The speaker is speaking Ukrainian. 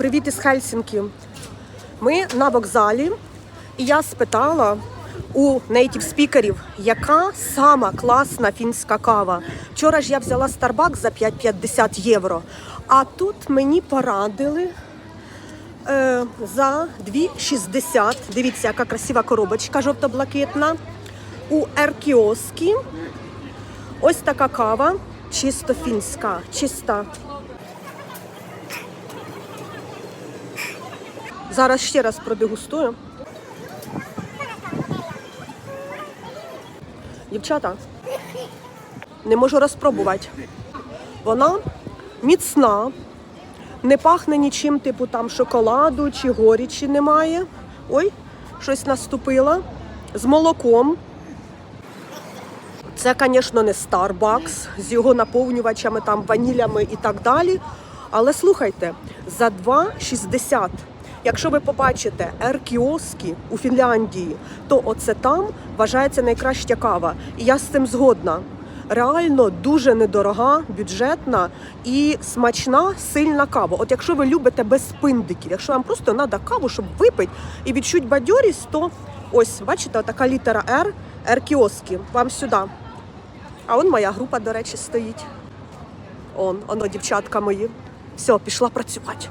Привіт із Хельсінкі. Ми на вокзалі, і я спитала у нейтів спікерів, яка сама класна фінська кава. Вчора ж я взяла Starbucks за 5,50 євро. А тут мені порадили е, за 2,60. Дивіться, яка красива коробочка жовто-блакитна. У Еркіоскі. Ось така кава, чисто фінська, чиста. Зараз ще раз продегустую. Дівчата, не можу розпробувати. Вона міцна, не пахне нічим, типу там шоколаду чи горічі немає. Ой, щось наступило. З молоком. Це, звісно, не Starbucks з його наповнювачами, там, ванілями і так далі. Але слухайте, за 2,60. Якщо ви побачите ер-кіоски у Фінляндії, то оце там вважається найкраща кава. І я з цим згодна. Реально дуже недорога, бюджетна і смачна, сильна кава. От якщо ви любите без пиндиків, якщо вам просто треба каву, щоб випити і відчути бадьорість, то ось, бачите, така літера Р, Р-кіоски, вам сюди. А он моя група, до речі, стоїть. Он, оно, дівчатка мої. Все, пішла працювати.